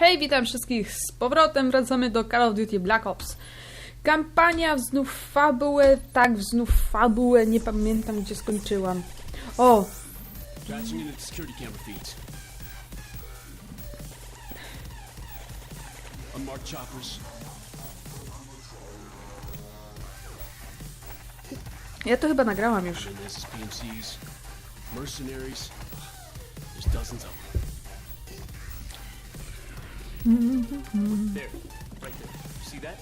Hej, witam wszystkich z powrotem. Wracamy do Call of Duty Black Ops. Kampania w znów fabułę, tak, w znów fabułę, nie pamiętam gdzie skończyłam. O, ja to chyba nagrałam już. Mercenaries. There's dozens of them. There. Right there. You see that?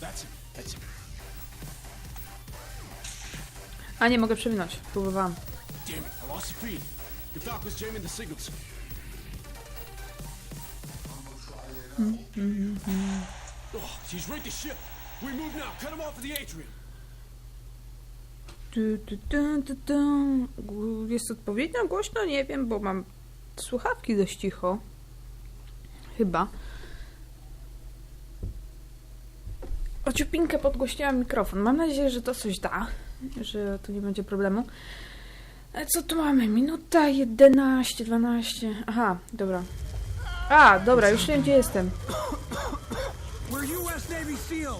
That's. That's. A nie, mogę przewinąć. Próbowałam. Damn it. I lost the feed. The Falcon's jamming the signals. Oh, to ship. We move now. Cut him off the atrium. Tu, tu, tu, tu. Gu- Jest odpowiednio głośno? Nie wiem, bo mam słuchawki dość cicho. Chyba. Ociupinkę podgłośniłam mikrofon. Mam nadzieję, że to coś da, że tu nie będzie problemu. Ale co tu mamy? Minuta 11, 12. Aha, dobra. A, dobra, już wiem gdzie jestem.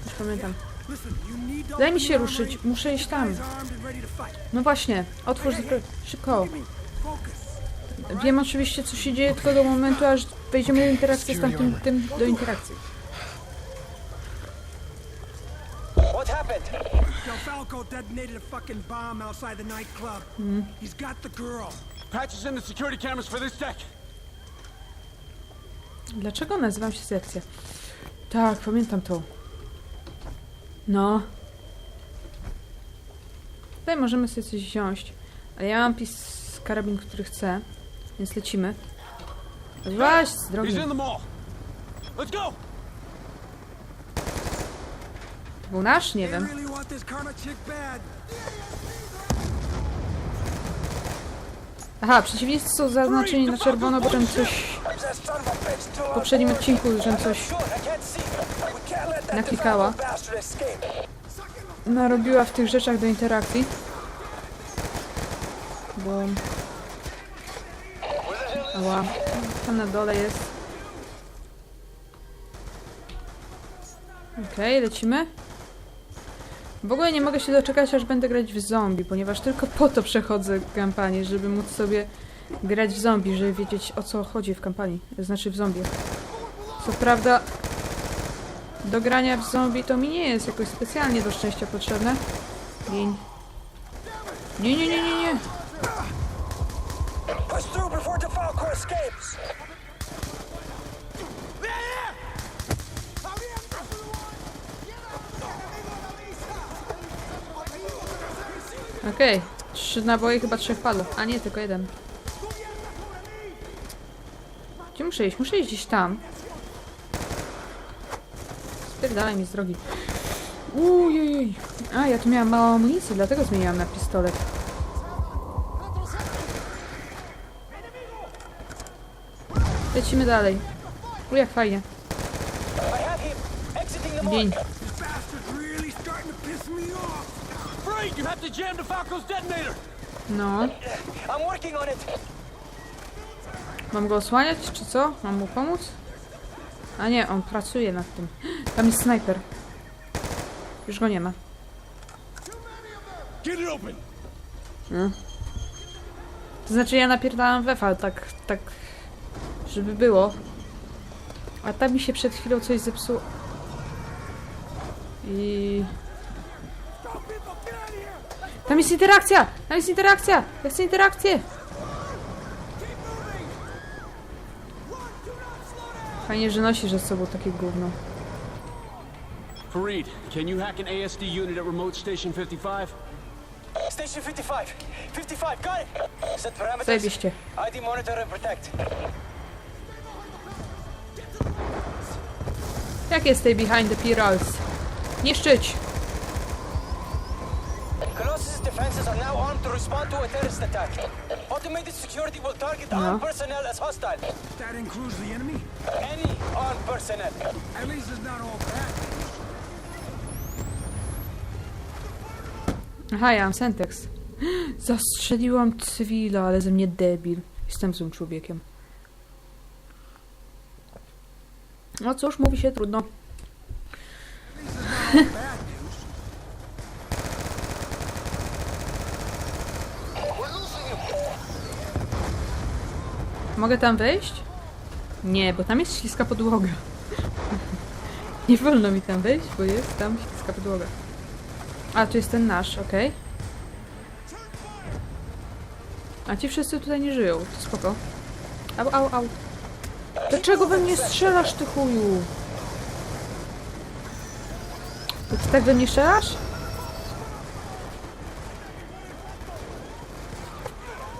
Już pamiętam. Daj mi się ruszyć, muszę iść tam. No właśnie, otwórz szybko. Wiem oczywiście, co się dzieje tylko do momentu, aż wejdziemy do interakcji z tamtym tym do interakcji. What happened? Del Falco detonated a fucking bomb outside the nightclub. He's got the girl. Patches in the security cameras for this deck. Dlaczego nazywam się sekcja? Tak, pamiętam to. No. Tutaj możemy sobie coś wziąć. Ale ja mam pis karabin, który chcę. Więc lecimy. Weź z drogi. To był nasz? Nie wiem. Aha, przeciwnicy są zaznaczeni na czerwono, bo tam coś w poprzednim odcinku, że coś Naklikała. Narobiła w tych rzeczach do interakcji. Bo... Ała, tam na dole jest. Okej, lecimy. W ogóle nie mogę się doczekać, aż będę grać w zombie, ponieważ tylko po to przechodzę kampanię, żeby móc sobie grać w zombie, żeby wiedzieć o co chodzi w kampanii, znaczy w zombie. Co prawda, do grania w zombie to mi nie jest jakoś specjalnie do szczęścia potrzebne. Nie, nie, nie, nie, nie. Escapes. Okej. Trzy naboje, chyba trzech padło. A nie, tylko jeden. Gdzie muszę iść? Muszę iść gdzieś tam. Spierdalaj mi z drogi. Ujej. A, ja tu miałam małą amunicję, dlatego zmieniłam na pistolet. Lecimy dalej. U, jak fajnie. I have him exiting the mall. Gień. This bastard's really starting to piss me off. Braid, you have to jam the Falco's detonator. No. Mam go osłaniać, czy co? Mam mu pomóc? A nie, on pracuje nad tym. Tam jest snajper. Już go nie ma. Open. To znaczy ja napierdalam wefa, tak, tak, żeby było. A tam mi się przed chwilą coś zepsuło. I... Tam jest interakcja! Tam jest interakcja! Ja chcę interakcję! Fajnie, że nosisz ze sobą takie gówno. Fareed, can you hack an ASD unit at remote station 55? Station 55. 55, got it. Set parameters. Zajebiście. ID monitor and protect. Jak jest tej behind the pirals? Niszczyć! Colossus' defenses are now armed to respond to a terrorist attack. Automated security will target No. armed personnel as hostile. That includes the enemy. Any armed personnel. At least it's not all bad. Aha, ja mam Sentex. Zastrzeliłam cywila, ale ze mnie debil. Jestem złym człowiekiem. No cóż, mówi się trudno. Mogę tam wejść? Nie, bo tam jest śliska podłoga. Nie wolno mi tam wejść, bo jest tam śliska podłoga. A, tu jest ten nasz, okej. A ci wszyscy tutaj nie żyją, to spoko. Au, au, au. Dlaczego we mnie strzelasz, ty chuju? To ty tak we mnie strzelasz?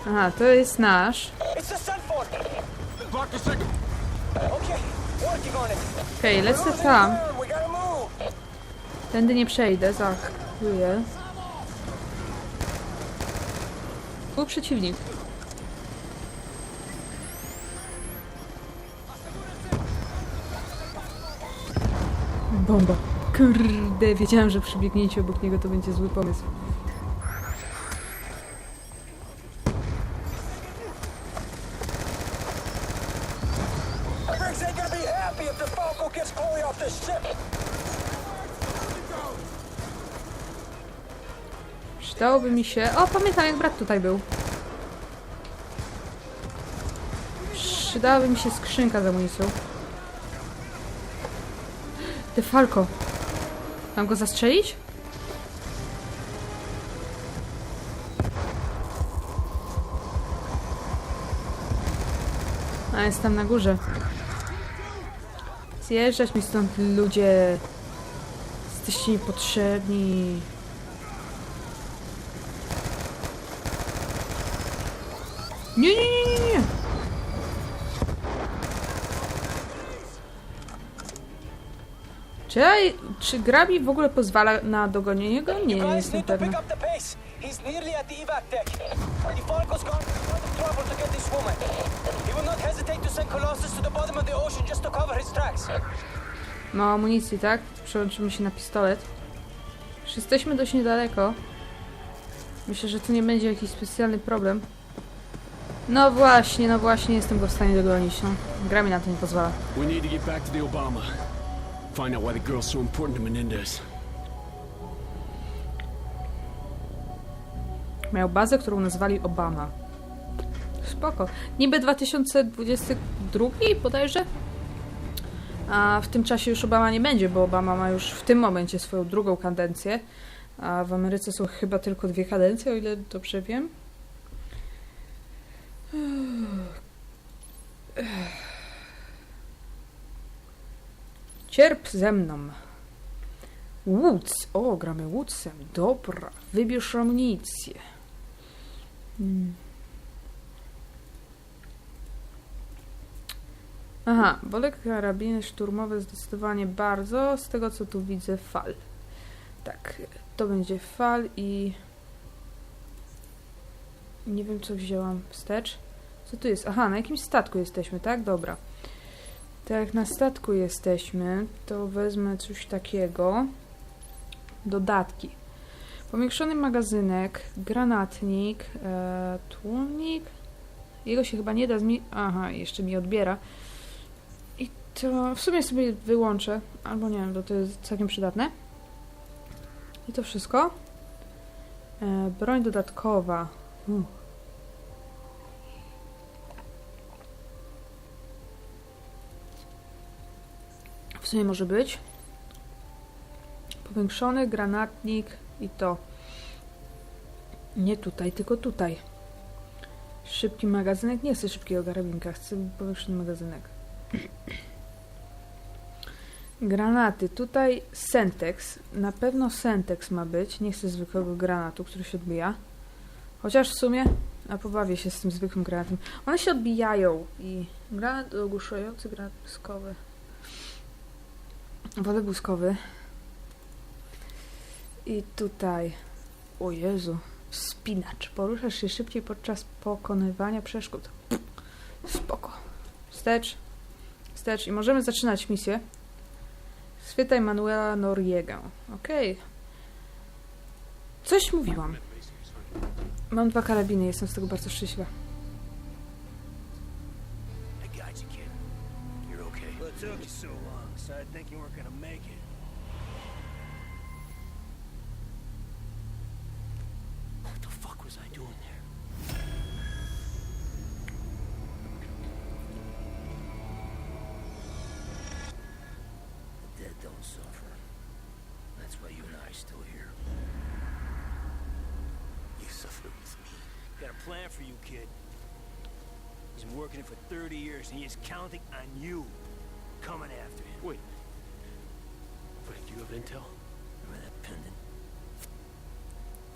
Aha, to jest nasz. Second. Okay. Okej, lecę tam. Tędy nie przejdę, za chwilę. Był przeciwnik. Bomba. Kurde, wiedziałam, że przy biegnięciu obok niego to będzie zły pomysł. Przydałoby mi się... O, pamiętam jak brat tutaj był. Przydałaby mi się skrzynka z amunicją. Ty Falco. Mam go zastrzelić? A, jest tam na górze. Zjeżdżać mi stąd ludzie. Jesteście niepotrzebni. Nie, nie, nie, nie, nie. Czy, ja, czy gra mi w ogóle pozwala na dogonienie go? Nie, nie jestem pewna. He's nearly at the evac deck. The Falco's gone to a lot of trouble to get this woman. He will not hesitate to send Colossus to the bottom of the ocean just to cover his tracks. Mało amunicji, tak? Przełączymy się na pistolet. Już jesteśmy dość niedaleko. Myślę, że tu nie będzie jakiś specjalny problem. No właśnie, no właśnie, jestem go w stanie dogonić, no. Gra mi na to nie pozwala. We need to get back to the Obama. Find out why the girl's so important to Menendez. Miał bazę, którą nazwali Obama. Spoko. Niby 2022 bodajże? A w tym czasie już Obama nie będzie, bo Obama ma już w tym momencie swoją drugą kadencję. A w Ameryce są chyba tylko dwie kadencje, o ile dobrze wiem. Cierp ze mną. Woods. O, gramy Woodsem. Dobra. Wybierz amunicję. Hmm. Aha, wolę karabiny szturmowe zdecydowanie bardzo. Z tego co tu widzę, fal. Tak, to będzie fal i... Nie wiem co wzięłam wstecz. Co tu jest? Aha, na jakimś statku jesteśmy, tak? Dobra. Tak jak na statku jesteśmy, to wezmę coś takiego. Dodatki. Powiększony magazynek, granatnik, e, tłumik. Jego się chyba nie da zmi... Aha, jeszcze mi odbiera. I to w sumie sobie wyłączę. Albo nie wiem, bo to jest całkiem przydatne. I to wszystko. E, broń dodatkowa. Sumie może być. Powiększony granatnik i to. Nie tutaj, tylko tutaj. Szybki magazynek. Nie chcę szybkiego karabinka, chcę powiększony magazynek. Granaty. Tutaj Sentex. Na pewno Sentex ma być. Nie chcę zwykłego granatu, który się odbija. Chociaż w sumie a pobawię się z tym zwykłym granatem. One się odbijają i granat ogłuszający, granat błyskowy. Wolę błyskowy. I tutaj. O Jezu. Wspinacz. Poruszasz się szybciej podczas pokonywania przeszkód. Spoko. Wstecz. Wstecz. I możemy zaczynać misję. Schwytaj Manuela Noriegę. Okej. Coś mówiłam. Mam dwa karabiny, jestem z tego bardzo szczęśliwa. Long? Started thinking we weren't gonna make it. What the fuck was I doing there? The dead don't suffer. That's why you and I are still here. You suffered with me. Got a plan for you, kid. He's been working it for 30 years, and he is counting on you coming after him. Wait. Do you have intel? Remember that pendant?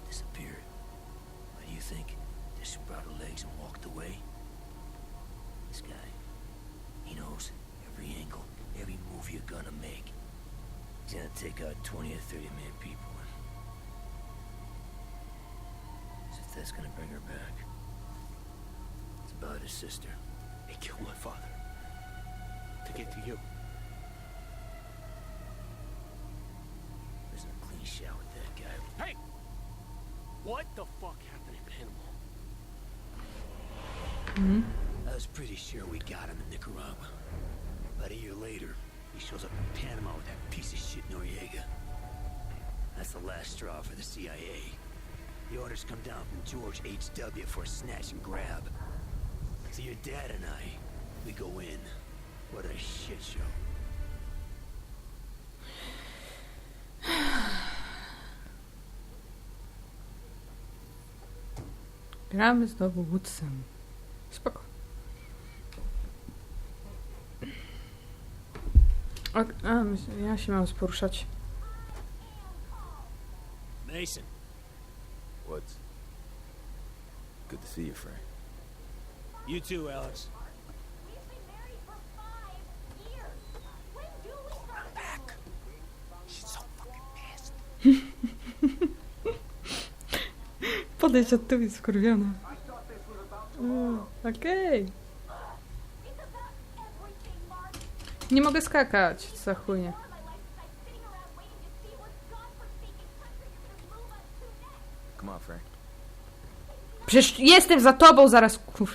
Disappeared. Why do you think? Just her legs and walked away? This guy, he knows every angle, every move you're gonna make. He's gonna take out 20 or 30 man people. As if that's gonna bring her back. It's about his sister. He killed my father. To get to you. What the fuck happened in Panama? Hmm? I was pretty sure we got him in Nicaragua. About a year later, he shows up in Panama with that piece of shit Noriega. That's the last straw for the CIA. The orders come down from George H.W. for a snatch and grab. So your dad and I, we go in. What a shit show. Gramy znowu Woodsem. Spoko. O, a, ja się mam poruszać. Mason, What's good to see you, Frank. you too, Alex. We've been married for five years. When do we start? Back. She's so fucking pissed. Podejdź od tyłu, jest skurwiona. Mm, Okej. Mark. Nie mogę skakać, co chujnie. Przecież jestem za tobą zaraz, kur...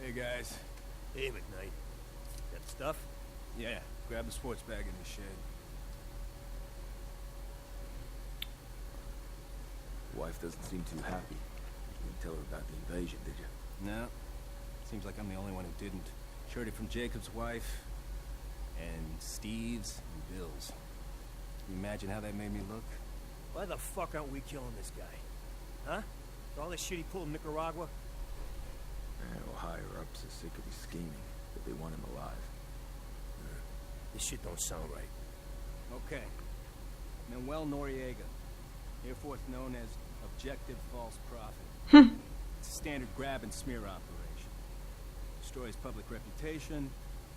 Hey guys. Hey, McKnight. Got stuff? Yeah, grab the sports bag in the shed. Wife seem too happy. You didn't tell her about the invasion, did you? No. Seems like I'm the only one who didn't. Heard it from Jacob's wife, and Steve's, and Bill's. Can you imagine how that made me look? Why the fuck aren't we killing this guy? Huh? For all this shit he pulled in Nicaragua? Man, well, higher ups are sick of his scheming, but they want him alive. This shit don't sound right. Okay. Manuel Noriega, hereforth known as Objective False Prophet. Hmm. it's a standard grab and smear operation. Destroys public reputation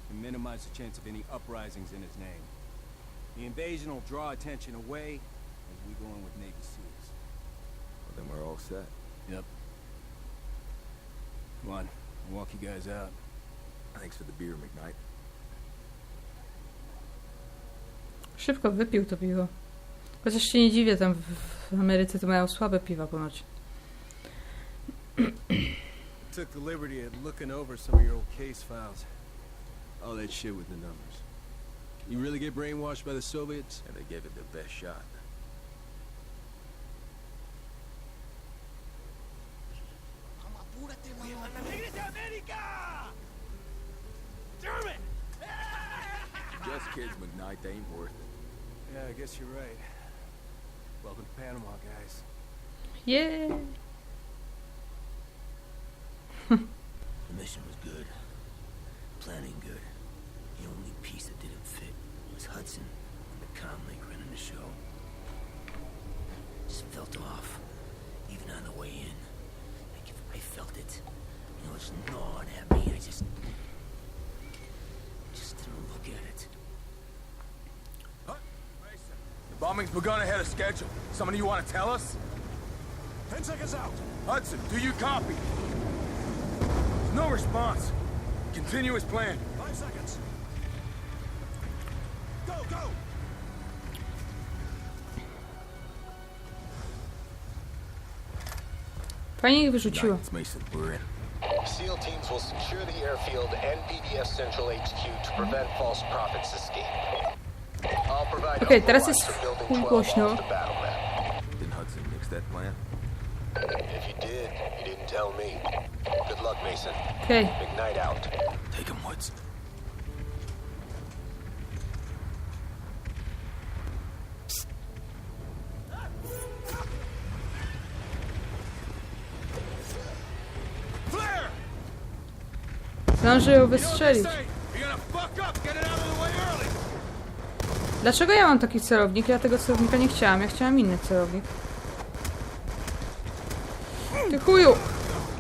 and minimize the chance of any uprisings in his name. The invasion will draw attention away as we go in with Navy SEALs. Well, then we're all set. Yep. Come on, I'll walk you guys out. Thanks for the beer, McKnight. Szybko wypił to piwo. Chociaż się nie dziwię, tam w, w Ameryce to mają słabe piwa ponoć. Took the liberty of looking over some of your old case files. All that shit with the numbers. You really get brainwashed by the Soviets? And they gave it the best shot. Just kids, McKnight. They ain't worth it. Yeah, I guess you're right. Welcome to Panama, guys. Yeah. The mission was good. Planning good. The only piece that didn't fit was Hudson and the comm link running the show. Just felt off, even on the way in. Like if I felt it, you know, it's gnawing at me. I just, just didn't look at it. The bombing's begun ahead of schedule. Somebody you want to tell us? Ten seconds out. Hudson, do you copy? There's no response. Continue as planned. Five seconds. Go, go. Fajnie ich wyrzuciło. It's Mason. We're in. SEAL teams will secure the airfield and BDS Central HQ to prevent false prophets escape. I'll provide Okej, teraz overwatch jest for building chuj 12 głośno. off the battle map. Dlaczego ja mam taki celownik? Ja tego celownika nie chciałam. Ja chciałam inny celownik. Ty chuju!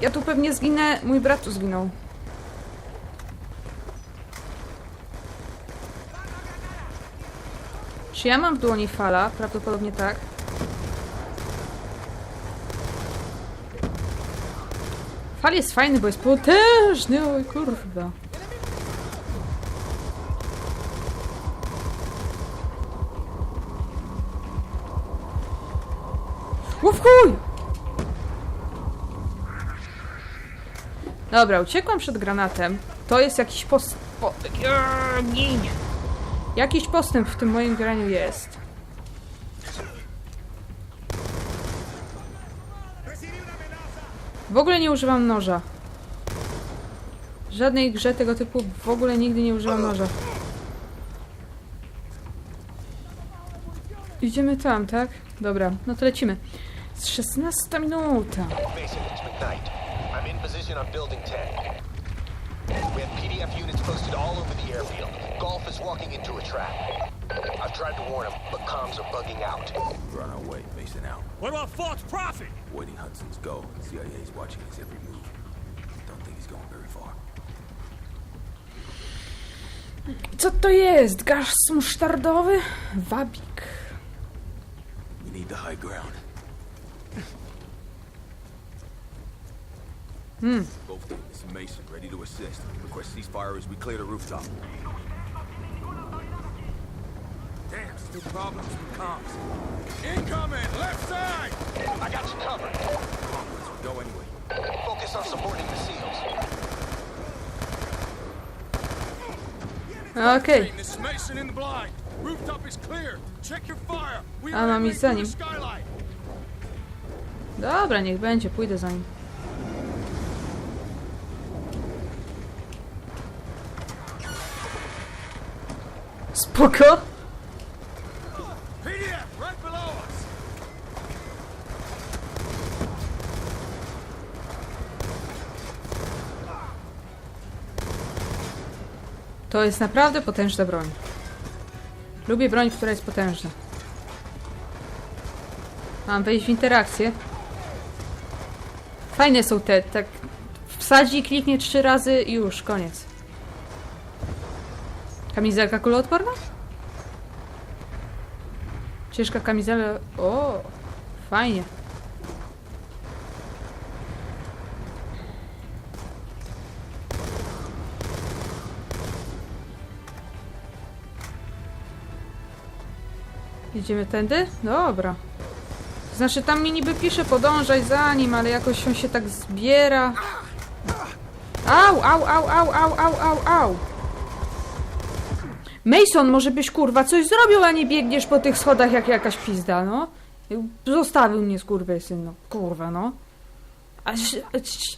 Ja tu pewnie zginę. Mój brat tu zginął. Czy ja mam w dłoni fala? Prawdopodobnie tak. Fal jest fajny, bo jest potężny. Oj kurwa. Uf, chuj! Dobra, uciekłam przed granatem. To jest jakiś post... Po... Gin. Jakiś postęp w tym moim graniu jest. W ogóle nie używam noża. W żadnej grze tego typu w ogóle nigdy nie używam noża. Idziemy tam, tak? Dobra, no to lecimy. Z 16 minuta. Mason, it's McKnight. I'm in position on Building 10. We have PDF units posted all over the airfield. Golf is walking into a trap. I've tried to warn him, but comms are bugging out. We're on our way. Mason out. What about false prophet? Waiting Hudson's go. CIA's watching his every move. Don't think he's going very far. Co to jest? Gaz musztardowy? Wabik. We need the high ground. Hmm. Both team, this Mason, ready to assist. Request ceasefire as we clear the rooftop. Damn, still problems with comms. Incoming, left side! I got you covered. Come on, go anyway. Focus on supporting the SEALs. Okej. This is Mason in the blind. Rooftop is clear. Check your fire. We are mam aiming iść za through nim. the skylight. Dobra, niech będzie, pójdę za nim. Spoko. To jest naprawdę potężna broń. Lubię broń, która jest potężna. Mam wejść w interakcję. Fajne są te, tak wsadzi, kliknie trzy razy i już, koniec. Kamizelka kuloodporna? Ciężka kamizela... O, fajnie. Jedziemy tędy? Dobra. Znaczy tam mi niby pisze podążaj za nim, ale jakoś on się tak zbiera. Au, au, au, au, au, au, au, au. Mason, może byś kurwa coś zrobił, a nie biegniesz po tych schodach jak jakaś pizda, no. Zostawił mnie skurwysyn, no. Kurwa, no. Aż,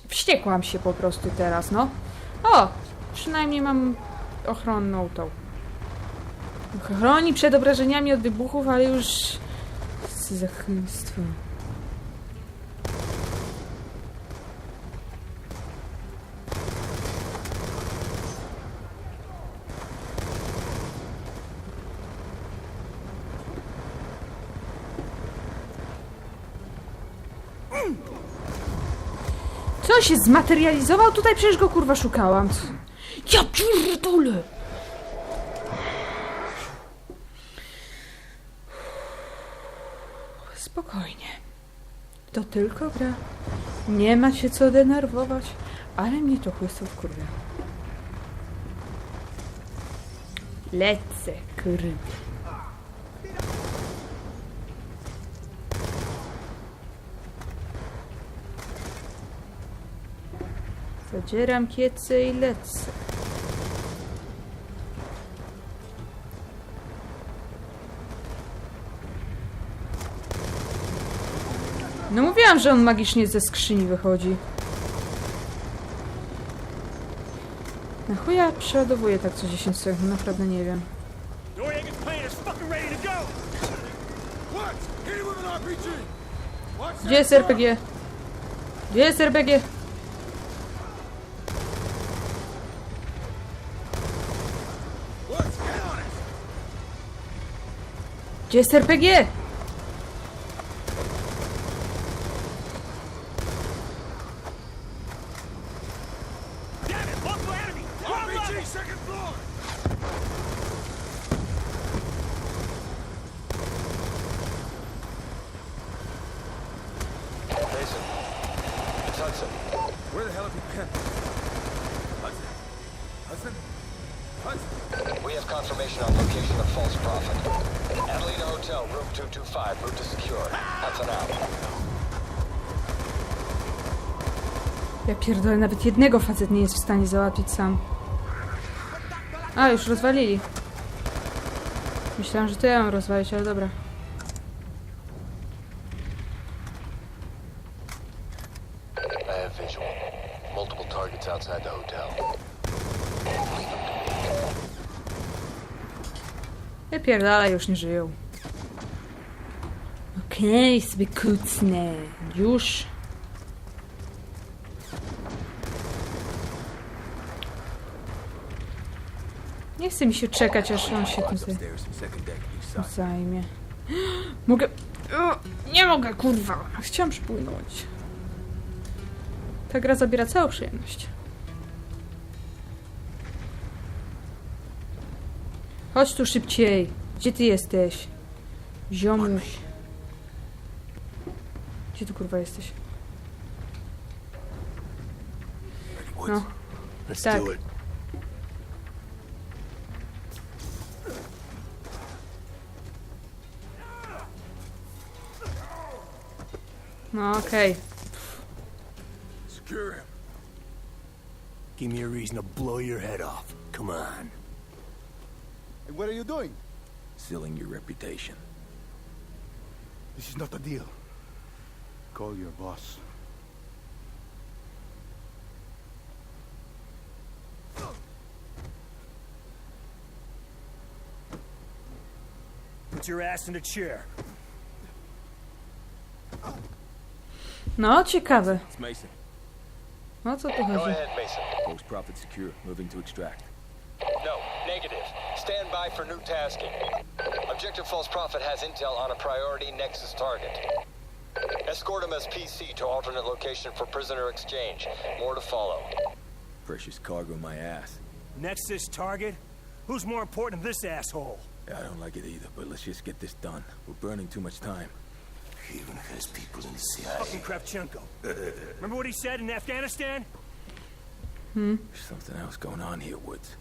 wściekłam się po prostu teraz, no. O, przynajmniej mam ochronną tą. Chroni przed obrażeniami od wybuchów, ale już... Co za chamstwo. Co się zmaterializował? Tutaj przecież go kurwa szukałam. Ja pierdolę! To tylko gra. Nie ma się co denerwować, ale mnie to chłysło w kurwę. Lecę, kurwa. Za Nadzieram kiece i lecę. Mówiłam, że on magicznie ze skrzyni wychodzi. Na chuja przeładowuję tak co 10 sekund, naprawdę nie wiem. Gdzie jest RPG? Gdzie jest RPG? Gdzie jest RPG? Damn it! Local enemy! RPG, second floor! Mason. It's Hudson. Where the hell have you been? Hudson? Hudson? Hudson? We have confirmation on location of false prophet. Adelina Hotel, room 225, route to secure. Hudson out. Ja pierdolę, nawet jednego facet nie jest w stanie załatwić sam. A, już rozwalili. Myślałam, że to ja mam rozwalić, ale dobra. Ja pierdolę, już nie żyją. Okej, sobie kucnę. Już. Nie chce mi się czekać, aż on się tym zajmie. Mogę... Nie mogę, kurwa. Chciałam przypłynąć. Ta gra zabiera całą przyjemność. Chodź tu szybciej. Gdzie ty jesteś? Ziomuś. Gdzie tu kurwa jesteś? No. Let's Tak. do it. No okej. Secure him. Give me a reason to blow your head off. Come on. What are you doing? Sealing your reputation. This is not a deal. Call your boss. Put your ass in a chair. No, ciekawe. It's Mason. No co tu Go chodzi? ahead, Mason. Post profit secure. Moving to extract. No, negative. Stand by for new tasking. Objective False Prophet has intel on a priority Nexus target. Escort him as PC to alternate location for prisoner exchange. More to follow. Precious cargo, my ass. Nexus target? Who's more important than this asshole? I don't like it either, but let's just get this done. We're burning too much time. He even has people in the CIA. Fucking Kravchenko. Remember what he said in Afghanistan? Hmm. There's something else going on here, Woods.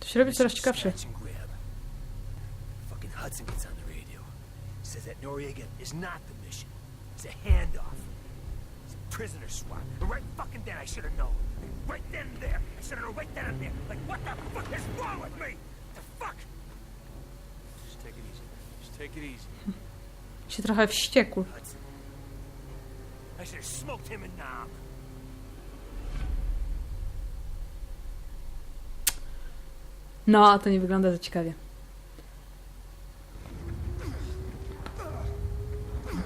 To się robi coraz ciekawsze. Snatch. Fucking Hudson gets on the radio. Says that Noriega is not the mission. It's a handoff. It's a prisoner swap. And right fucking then I should have known. Right then and there. I should have known right then and there. Like what the fuck is wrong with me? The fuck? Just take it easy. Just take it easy. Się trochę wściekł. I should have smoked him in Nam. No, to nie wygląda za ciekawie.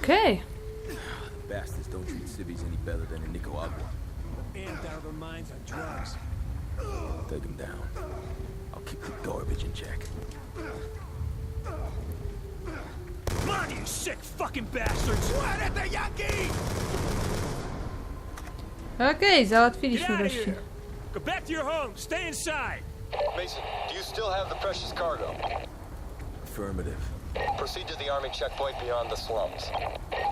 Okej. Bastards don't treat civvies any better than in Nicaragua. Amped out of their minds on drugs. Take them down. I'll keep the garbage in check. Come on, you sick fucking bastards! Okej, Get załatwiliśmy out of gości. here! Go back to your home. Stay inside. Mason, do you still have the precious cargo? Affirmative. Proceed to the Army checkpoint beyond the slums.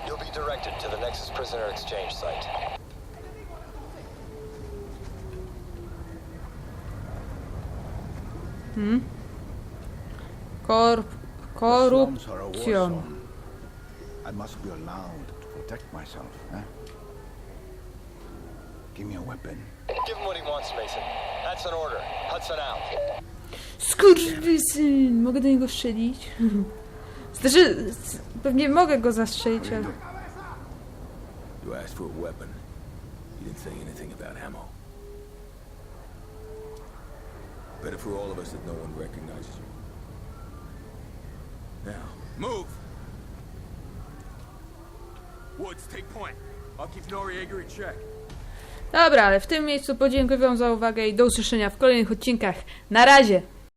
You'll be directed to the Nexus prisoner exchange site. Korp... Slums are a war Korupcjon. zone. I must be allowed to protect myself, eh? Give me a weapon. Give him what he wants, Mason. That's an order. Hudson out. Skurwysyn! Mogę do niego strzelić? Znaczy, pewnie mogę go zastrzelić, ale... You asked for a weapon. You didn't say anything about ammo. Better for all of us that no one recognizes you. Now, move! Woods, take point. I'll keep Noriega in check. Dobra, ale w tym miejscu podziękuję wam za uwagę i do usłyszenia w kolejnych odcinkach. Na razie!